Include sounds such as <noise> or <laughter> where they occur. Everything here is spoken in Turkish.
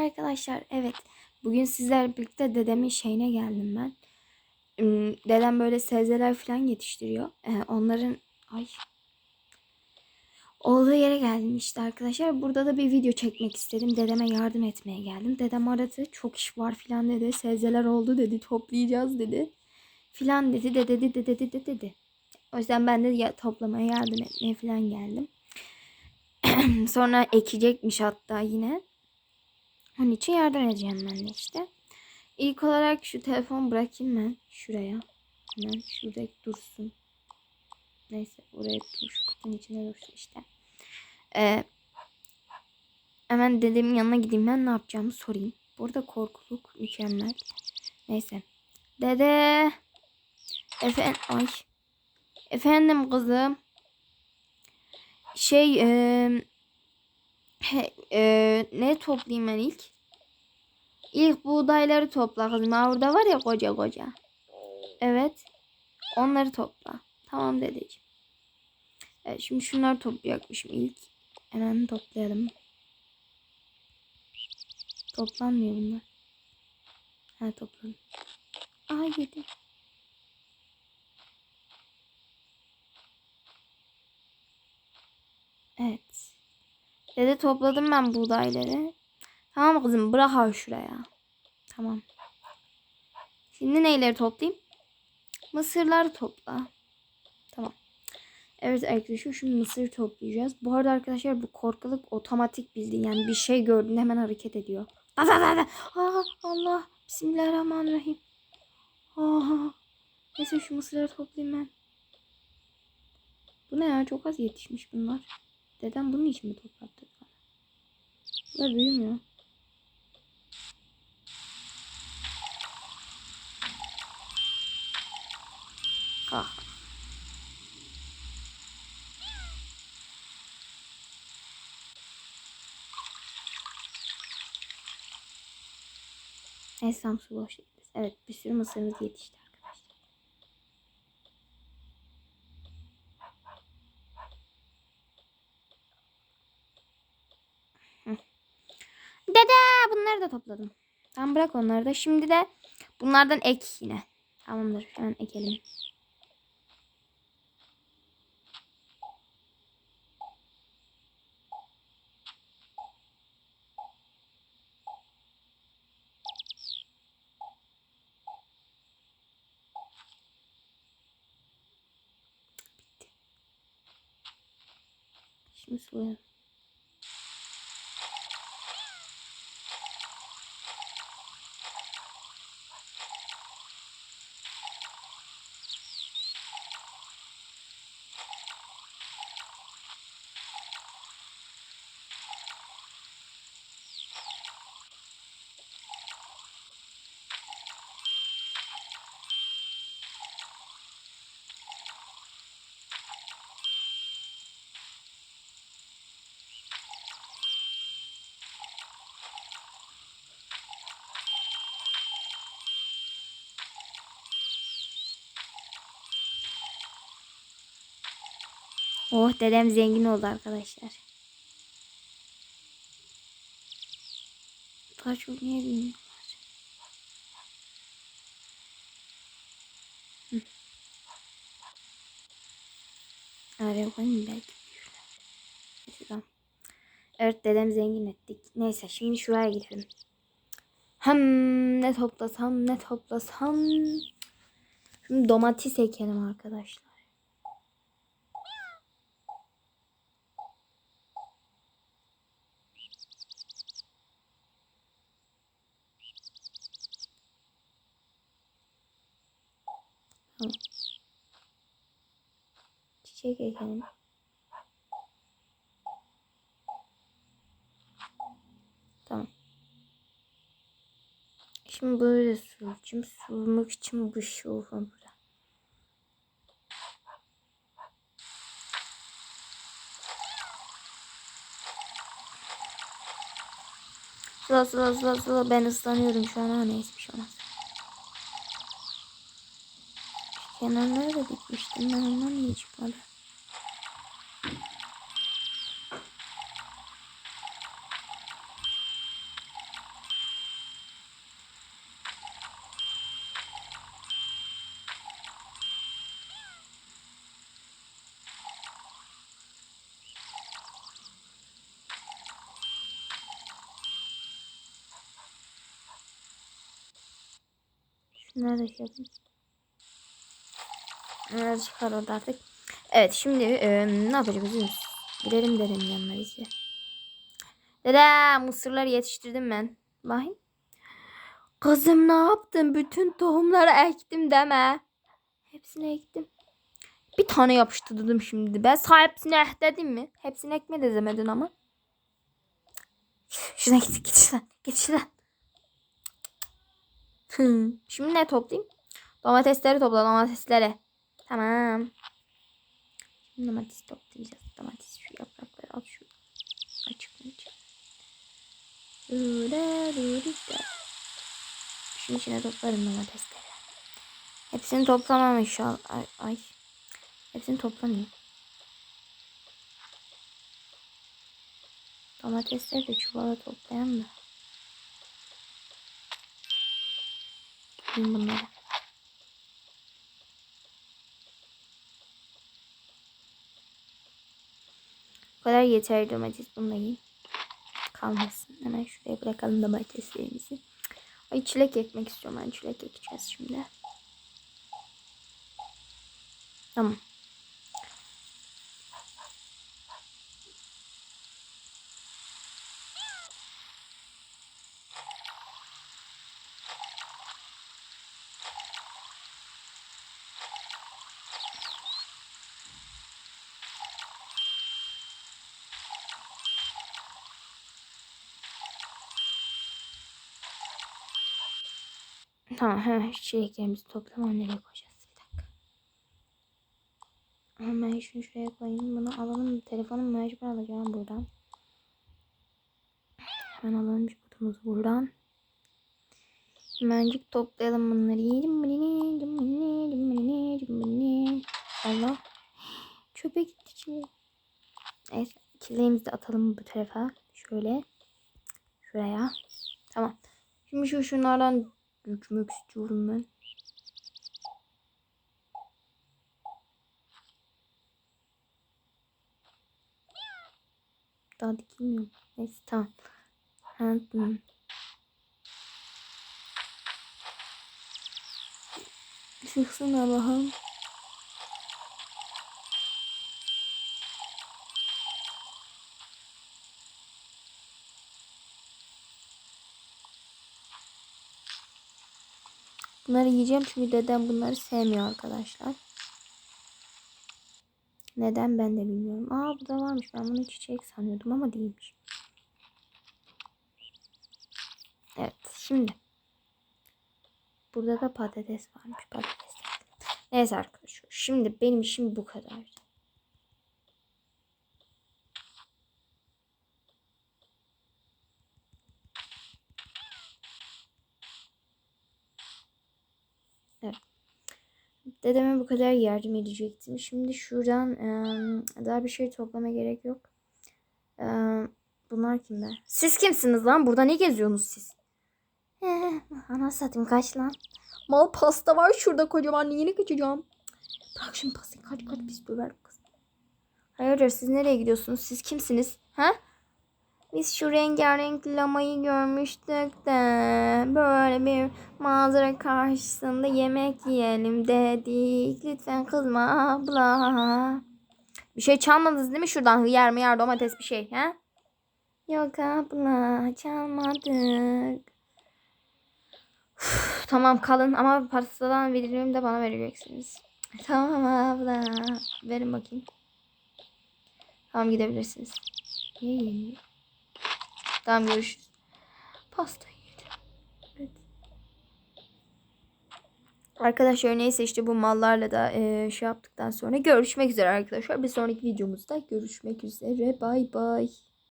arkadaşlar. Evet. Bugün sizlerle birlikte dedemin şeyine geldim ben. Hmm, Dedem böyle sebzeler falan yetiştiriyor. Ee, onların ay olduğu yere geldim işte arkadaşlar. Burada da bir video çekmek istedim. Dedeme yardım etmeye geldim. Dedem aradı. Çok iş var falan dedi. Sebzeler oldu dedi. Toplayacağız dedi. Filan dedi. De dedi de dedi de dedi. O yüzden ben de ya, toplamaya yardım etmeye falan geldim. <clears throat> Sonra ekecekmiş hatta yine. Onun için yardım edeceğim ben de işte. İlk olarak şu telefon bırakayım ben şuraya. Hemen şurada dursun. Neyse oraya dur. Şu kutunun içine dursun işte. Ee, hemen dedemin yanına gideyim ben ne yapacağımı sorayım. Burada korkuluk mükemmel. Neyse. Dede. Efendim. Ay. Efendim kızım. Şey eee he, eee, ne toplayayım ben ilk? İlk buğdayları topla kızım. Ha, var ya koca koca. Evet. Onları topla. Tamam dedeciğim. Evet, şimdi şunları toplayacakmışım ilk. Hemen toplayalım. Toplanmıyor bunlar. Ha topladım. Aa yedi. Evet. Dede topladım ben buğdayları. Tamam kızım bırak abi şuraya. Tamam. Şimdi neyleri toplayayım? Mısırları topla. Tamam. Evet arkadaşlar şimdi mısır toplayacağız. Bu arada arkadaşlar bu korkuluk otomatik bildiğin yani bir şey gördüğünde hemen hareket ediyor. Da da. Aa, Allah. Bismillahirrahmanirrahim. Aha. Neyse şu mısırları toplayayım ben. Bu ne ya? Çok az yetişmiş bunlar. Dedem bunun için mi toplattı? Bunlar büyümüyor. Ah. Esam su boş. Evet bir sürü mısırımız yetişti Dede bunları da topladım. Tamam bırak onları da. Şimdi de bunlardan ek yine. Tamamdır hemen ekelim. Şimdi sulayalım. Oh dedem zengin oldu arkadaşlar. Daha çok niye bilmiyorlar. Araya koyayım belki tamam. Evet dedem zengin ettik. Neyse şimdi şuraya gidelim. Hem ne toplasam ne toplasam. Şimdi domates ekelim arkadaşlar. Tamam. Çiçek ekelim. Tamam. Şimdi böyle süreceğim. Sürmek için bu şey var burada. Sıla sıla sıla sıla ben ıslanıyorum şu an ama neyse bir şey olmaz. Kenarlara da dikmiştim ben ondan niye çıkmadı? Şunları da yapayım. Çıkar orada artık. Evet şimdi e, ne yapacağız? Gidelim dedemin yanına biz ya. Dede mısırları yetiştirdim ben. Bakayım. Kızım ne yaptın? Bütün tohumları ektim deme. Hepsini ektim. Bir tane yapıştırdım şimdi. Ben sana hepsini ek mi? Hepsini ekme de demedin ama. Şuna git git şuradan. Git şuradan. Şimdi ne toplayayım? Domatesleri topla domatesleri. Tamam. Şimdi domates toplayacağız. Domates şu yaprakları al şu. Açıklayın. Şunun içine toplarım domatesleri. Hepsini toplamam inşallah. Ay, ay. Hepsini toplamayayım. Domatesleri de çuvala toplayan da. Bunları. Kadar yeter domates. Bunu da. Kalmasın. Hemen şuraya bırakalım domateslerimizi. Ay çilek ekmek istiyorum. Ben çilek ekeceğiz şimdi. Tamam. Tamam hemen şu çileklerimizi toplamam nereye koyacağız bir dakika. Hemen şunu şuraya koyayım. Bunu alalım. Telefonu mecbur alacağım buradan. Hemen alalım bir kutumuzu buradan. Hemencik toplayalım bunları. Allah. Çöpe gitti çilek. Neyse. Çileğimizi de atalım bu tarafa. Şöyle. Şuraya. Tamam. Şimdi şu şunlardan dökmek istiyorum ben. Daha dikilmiyor. mu? Neyse tamam. Ha, hı. Çıksın Allah'ım. Bunları yiyeceğim çünkü dedem bunları sevmiyor arkadaşlar. Neden ben de bilmiyorum. Aa bu da varmış. Ben bunu çiçek sanıyordum ama değilmiş. Evet şimdi. Burada da patates varmış. Patates. Neyse arkadaşlar. Şimdi benim işim bu kadar. Dedeme bu kadar yardım edecektim. Şimdi şuradan eee, daha bir şey toplama gerek yok. Eee, bunlar kimler? Siz kimsiniz lan? Burada ne geziyorsunuz siz? Ee, ana satayım kaç lan? Mal pasta var şurada kocaman. Yeni kaçacağım. Bırak şimdi pastayı kaç kaç biz döver kız. Hayırdır siz nereye gidiyorsunuz? Siz kimsiniz? Ha? Biz şu rengarenk lamayı görmüştük de böyle bir manzara karşısında yemek yiyelim dedik. Lütfen kızma abla. Bir şey çalmadınız değil mi şuradan hıyar mıyar domates bir şey ha? Yok abla çalmadık. Üf, tamam kalın ama pastadan verimi de bana vereceksiniz. Tamam abla. Verin bakayım. Tamam gidebilirsiniz. Yemiyor? Tamam görüşürüz. Pasta yedim. Evet. Arkadaşlar neyse işte bu mallarla da eee, şey yaptıktan sonra görüşmek üzere arkadaşlar. Bir sonraki videomuzda görüşmek üzere. Bay bay.